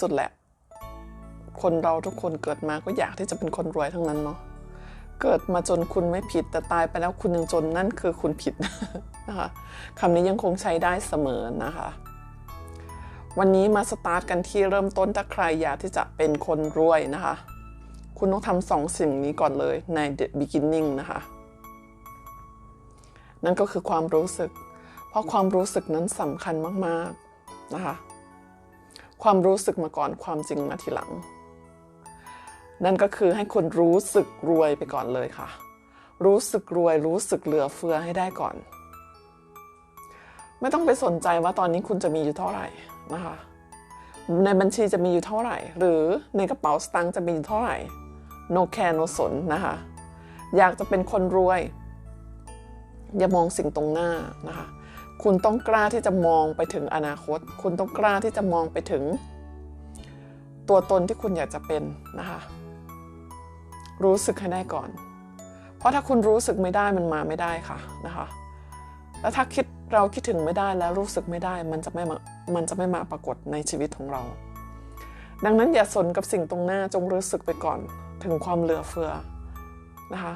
สุดแหละ คนเราทุกคนเกิดมาก็อยากที่จะเป็นคนรวยทั้งนั้นเนาะเกิดมาจนคุณไม่ผิดแต่ตายไปแล้วคุณยังจนนั่นคือคุณผิดนะคะคำนี้ยังคงใช้ได้เสมอนะคะ วันนี้มาสตาร์ทกันที่เริ่มต้นถ้าใครอยากที่จะเป็นคนรวยนะคะ คุณต้องทำสองสิ่งนี้ก่อนเลยใน the beginning นะคะ นั่นก็คือความรู้สึก เพราะความรู้สึกนั้นสำคัญมากๆนะคะ ความรู้สึกมาก่อนความจริงมาทีหลัง นั่นก็คือให้คุณรู้สึกรวยไปก่อนเลยค่ะ รู้สึกรวยรู้สึกเหลือเฟือให้ได้ก่อน ไม่ต้องไปสนใจว่าตอนนี้คุณจะมีอยู่เท่าไหร่นะคะ ในบัญชีจะมีอยู่เท่าไหร่ หรือในกระเป๋าสตางค์จะมีอยู่เท่าไหร่ no care no สนนะคะ อยากจะเป็นคนรวย อย่ามองสิ่งตรงหน้านะคะ คุณต้องกล้าที่จะมองไปถึงอนาคต คุณต้องกล้าที่จะมองไปถึง ตัวตนที่คุณอยากจะเป็นนะคะ รู้สึกให้ได้ก่อน เพราะถ้าคุณรู้สึกไม่ได้มันมาไม่ได้ค่ะนะคะ แล้วถ้าคิดเราคิดถึงไม่ได้แล้วรู้สึกไม่ได้มันจะไม่มามันจะไม่มาปรากฏในชีวิตของเรา ดังนั้นอย่าสนกับสิ่งตรงหน้าจงรู้สึกไปก่อนถึงความเหลือเฟือนะคะ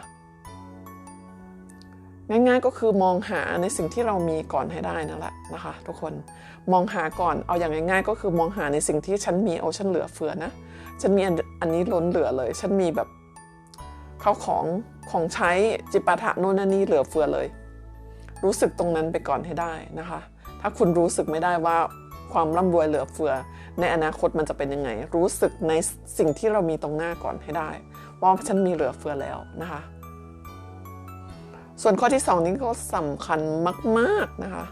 ง่ายๆก็คือมองหาในสิ่งที่เรามีก่อนให้ได้นั่นแหละนะคะทุกคนมองหาก่อนเอาอย่างง่ายๆ ก็คือมองหาในสิ่งที่ฉันมีเอาฉันเหลือเฟือนะฉันมีอันนี้ล้นเหลือเลย ฉันมีแบบเข้าของของใช้จิปาถะโน่นนี่เหลือเฟือเลย รู้สึกตรงนั้นไปก่อนให้ได้นะคะ ถ้าคุณรู้สึกไม่ได้ว่าความร่ำรวยเหลือเฟือ ในอนาคตมันจะเป็นยังไง รู้สึกในสิ่งที่เรามีตรงหน้าก่อนให้ได้ ว่าฉันมีเหลือเฟือแล้วนะคะ ส่วนข้อที่ 2 นี้ก็สำคัญมาก ๆ นะคะ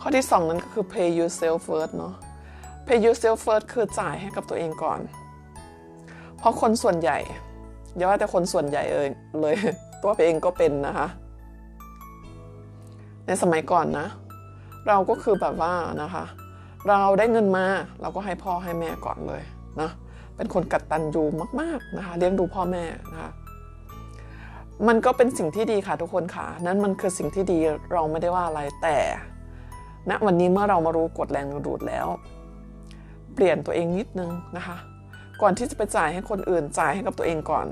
ข้อที่ 2 นั้นก็คือ pay yourself first เนาะ pay yourself first คือจ่ายให้กับตัวเองก่อน เพราะคนส่วนใหญ่อย่าว่าแต่คนส่วนใหญ่เอยเลย ตัวเองก็เป็นนะคะ ในสมัยก่อนนะ เราก็คือแบบว่านะคะ เราได้เงินมาเราก็ให้พ่อให้แม่ก่อนเลยนะเป็นคนกัดตันยูมาก ๆ นะคะ เลี้ยงดูพ่อแม่นะคะ มันก็เป็นสิ่งที่ดีค่ะทุกคนค่ะ นั่นมันคือสิ่งที่ดีเราไม่ได้ว่าอะไรแต่ณนะวันนี้เมื่อเรามารู้กฎแรงดึงดูดแล้ว เปลี่ยนตัวเองนิดนึงนะคะ ก่อนที่จะไปจ่ายให้คนอื่นจ่ายให้กับตัวเองก่อน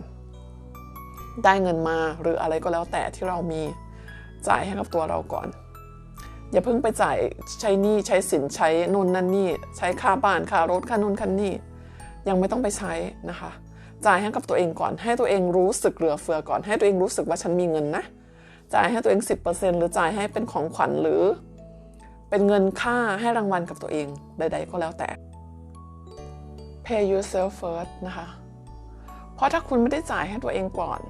ได้เงินมาหรืออะไรก็แล้วแต่ที่เรามีจ่ายให้กับตัวเราก่อน อย่าเพิ่งไปจ่ายใช้หนี้ใช้สินใช้นู่นนั่นนี่ ใช้ค่าบ้านค่ารถค่านู่นค่านี่ยังไม่ต้องไปใช้นะคะ จ่ายให้กับตัวเองก่อน ให้ตัวเองรู้สึกเหลือเฟือก่อน ให้ตัวเองรู้สึกว่าฉันมีเงินนะ จ่ายให้ตัวเอง 10%หรือจ่ายให้เป็นของขวัญหรือ เป็นเงินค่าให้รางวัลกับตัวเองใด ๆ ก็แล้วแต่ pay yourself first นะคะ เพราะถ้าคุณไม่ได้จ่ายให้ตัวเองก่อน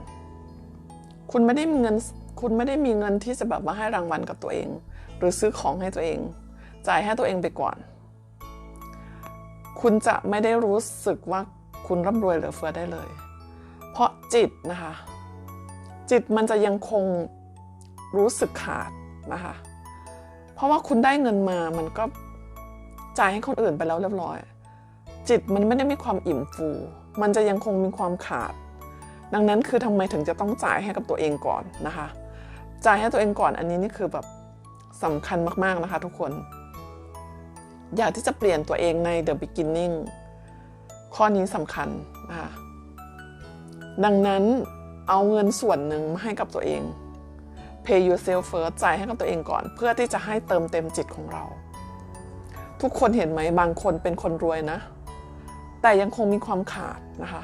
คุณไม่ได้มีเงิน คุณไม่ได้มีเงินที่จะแบบว่าให้รางวัลกับตัวเอง หรือซื้อของให้ตัวเอง จ่ายให้ตัวเองไปก่อน คุณจะไม่ได้รู้สึกว่า คุณร่ำรวยเหลือเฟือได้เลย เพราะจิตนะคะ จิตมันจะยังคงรู้สึกขาดนะคะ เพราะว่าคุณได้เงินมามันก็จ่ายให้คนอื่นไปแล้วเรียบร้อย จิตมันไม่ได้มีความอิ่มฟู มันจะยังคงมีความขาด ดังนั้นคือทำไมถึงจะต้องจ่ายให้กับตัวเองก่อนนะคะ จ่ายให้ตัวเองก่อนอันนี้นี่คือแบบสำคัญมากๆนะคะทุกคน อยากที่จะเปลี่ยนตัวเองใน the beginning ข้อนี้สำคัญนะคะดังนั้นเอาเงินส่วนหนึ่งมาให้กับตัวเอง pay yourself first จ่ายให้กับตัวเองก่อน เพื่อที่จะให้เติมเต็มจิตของเรา ทุกคนเห็นไหมบางคนเป็นคนรวยนะ แต่ยังคงมีความขาดนะคะ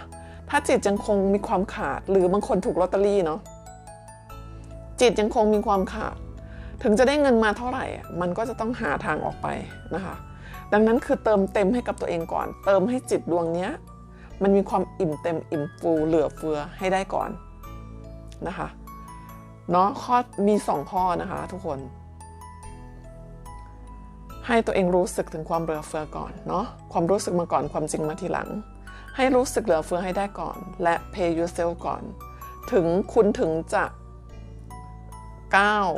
ถ้าจิตยังคงมีความขาดหรือบางคนถูกลอตเตอรี่เนาะจิตยังคงมีความขาด ถึงจะได้เงินมาเท่าไหร่ มันก็จะต้องหาทางออกไปนะคะ ดังนั้นคือเติมเต็มให้กับตัวเองก่อน เติมให้จิตดวงเนี้ยมันมีความอิ่มเต็มอิ่มฟูเหลือเฟือให้ได้ก่อนนะคะเนาะข้อมีสองข้อนะคะทุกคน ให้ตัวเองรู้สึกถึงความเหลือเฟือก่อนเนาะความรู้สึกมาก่อนความจริงมาทีหลัง ให้รู้สึกเหลือเฟือให้ได้ก่อน และ pay yourself ก่อน ถึงคุณถึงจะก้าว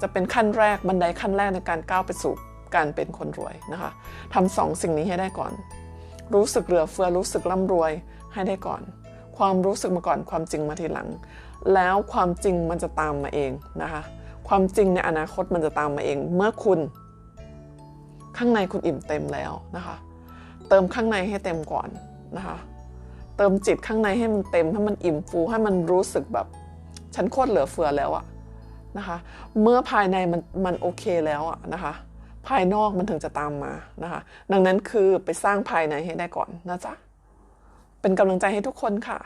จะเป็นขั้นแรกบันไดขั้นแรกในการก้าวไปสู่ การเป็นคนรวยนะคะทำสองสิ่งนี้ให้ได้ก่อน รู้สึกเหลือเฟือรู้สึกร่ำรวยให้ได้ก่อน ความรู้สึกมาก่อนความจริงมาทีหลัง แล้วความจริงมันจะตามมาเองนะคะความจริงในอนาคตมันจะตามมาเอง เมื่อคุณ ข้างในคุณอิ่มเต็มแล้วนะคะ เติมข้างในให้เต็มก่อนนะคะเติมจิตข้างในให้มันเต็มให้มันอิ่มฟูให้มันรู้สึกแบบฉันโคตรเหลือเฟือแล้วอะนะคะ เมื่อภายในมันมันโอเคแล้วอะนะคะ ภายนอกมันถึงจะตามมานะคะ ดังนั้นคือไปสร้างภายในให้ได้ก่อนนะจ๊ะ เป็นกำลังใจให้ทุกคนค่ะ